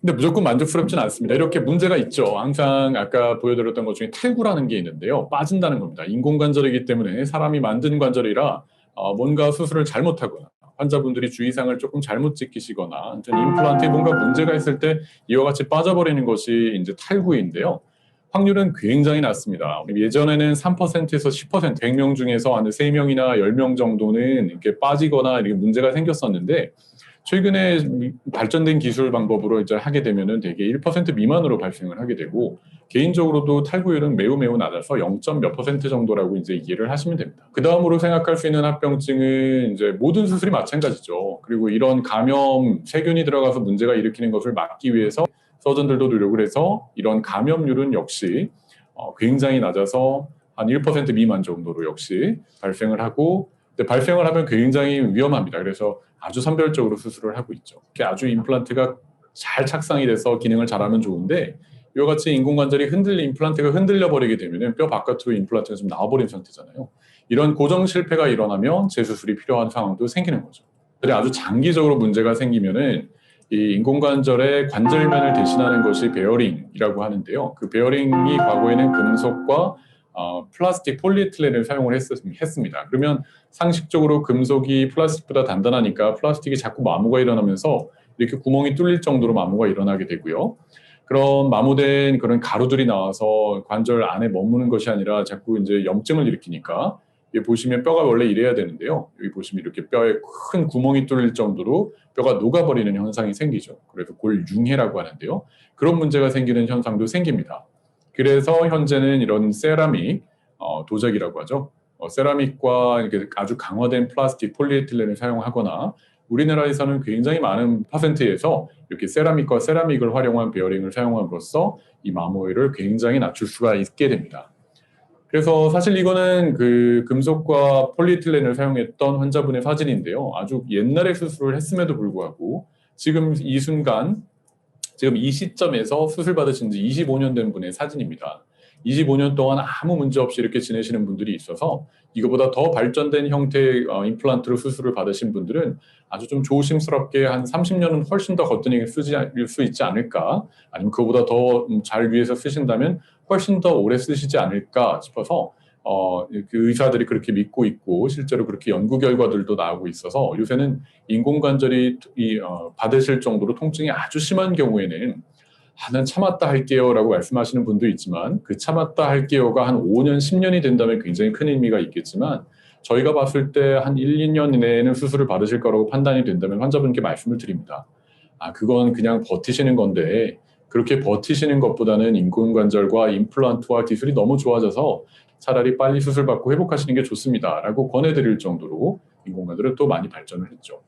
근데 무조건 만족스럽진 않습니다. 이렇게 문제가 있죠. 항상 아까 보여드렸던 것 중에 탈구라는 게 있는데요. 빠진다는 겁니다. 인공관절이기 때문에 사람이 만든 관절이라 어, 뭔가 수술을 잘못하거나 환자분들이 주의사항을 조금 잘못 지키시거나 아무튼 임플란트에 뭔가 문제가 있을 때 이와 같이 빠져버리는 것이 이제 탈구인데요. 확률은 굉장히 낮습니다. 예전에는 3%에서 10%, 100명 중에서 한 3명이나 10명 정도는 이렇게 빠지거나 이렇게 문제가 생겼었는데 최근에 발전된 기술 방법으로 이제 하게 되면은 되게 1% 미만으로 발생을 하게 되고 개인적으로도 탈구율은 매우 매우 낮아서 0. 몇 퍼센트 정도라고 이제 이해를 하시면 됩니다. 그 다음으로 생각할 수 있는 합병증은 이제 모든 수술이 마찬가지죠. 그리고 이런 감염 세균이 들어가서 문제가 일으키는 것을 막기 위해서 서전들도 노력을 해서 이런 감염률은 역시 어, 굉장히 낮아서 한 1% 미만 정도로 역시 발생을 하고 근데 발생을 하면 굉장히 위험합니다. 그래서 아주 선별적으로 수술을 하고 있죠. 아주 임플란트가 잘 착상이 돼서 기능을 잘하면 좋은데 이와 같이 인공관절이 흔들리 임플란트가 흔들려 버리게 되면은 뼈 바깥으로 임플란트가 좀 나와버린 상태잖아요. 이런 고정 실패가 일어나면 재수술이 필요한 상황도 생기는 거죠. 근데 아주 장기적으로 문제가 생기면은 이 인공관절의 관절면을 대신하는 것이 베어링이라고 하는데요. 그 베어링이 과거에는 금속과 어, 플라스틱 폴리에틸렌을 사용을 했, 했습니다. 그러면 상식적으로 금속이 플라스틱보다 단단하니까 플라스틱이 자꾸 마모가 일어나면서 이렇게 구멍이 뚫릴 정도로 마모가 일어나게 되고요. 그런 마모된 그런 가루들이 나와서 관절 안에 머무는 것이 아니라 자꾸 이제 염증을 일으키니까 여기 보시면 뼈가 원래 이래야 되는데요. 여기 보시면 이렇게 뼈에 큰 구멍이 뚫릴 정도로 뼈가 녹아버리는 현상이 생기죠. 그래서 골융해라고 하는데요. 그런 문제가 생기는 현상도 생깁니다. 그래서 현재는 이런 세라믹 어, 도자기라고 하죠. 어, 세라믹과 이렇게 아주 강화된 플라스틱 폴리에틸렌을 사용하거나 우리나라에서는 굉장히 많은 퍼센트에서 이렇게 세라믹과 세라믹을 활용한 베어링을 사용함으로써 이 마모율을 굉장히 낮출 수가 있게 됩니다. 그래서 사실 이거는 그 금속과 폴리에틸렌을 사용했던 환자분의 사진인데요. 아주 옛날에 수술을 했음에도 불구하고 지금 이 순간 지금 이 시점에서 수술 받으신 지 25년 된 분의 사진입니다. 25년 동안 아무 문제 없이 이렇게 지내시는 분들이 있어서 이거보다 더 발전된 형태의 어, 임플란트로 수술을 받으신 분들은 아주 좀 조심스럽게 한 30년은 훨씬 더 거뜬히 쓰지 수 있지 않을까 아니면 그거보다 더 잘 위해서 쓰신다면 훨씬 더 오래 쓰시지 않을까 싶어서 어, 그 의사들이 그렇게 믿고 있고 실제로 그렇게 연구 결과들도 나오고 있어서 요새는 인공관절이 이, 어, 받으실 정도로 통증이 아주 심한 경우에는 아, 난 참았다 할게요 라고 말씀하시는 분도 있지만 그 참았다 할게요가 한 5년, 10년이 된다면 굉장히 큰 의미가 있겠지만 저희가 봤을 때 한 1, 2년 이내에는 수술을 받으실 거라고 판단이 된다면 환자분께 말씀을 드립니다. 아, 그건 그냥 버티시는 건데 그렇게 버티시는 것보다는 인공관절과 임플란트와 기술이 너무 좋아져서 차라리 빨리 수술받고 회복하시는 게 좋습니다. 라고 권해드릴 정도로 인공관절은 또 많이 발전을 했죠.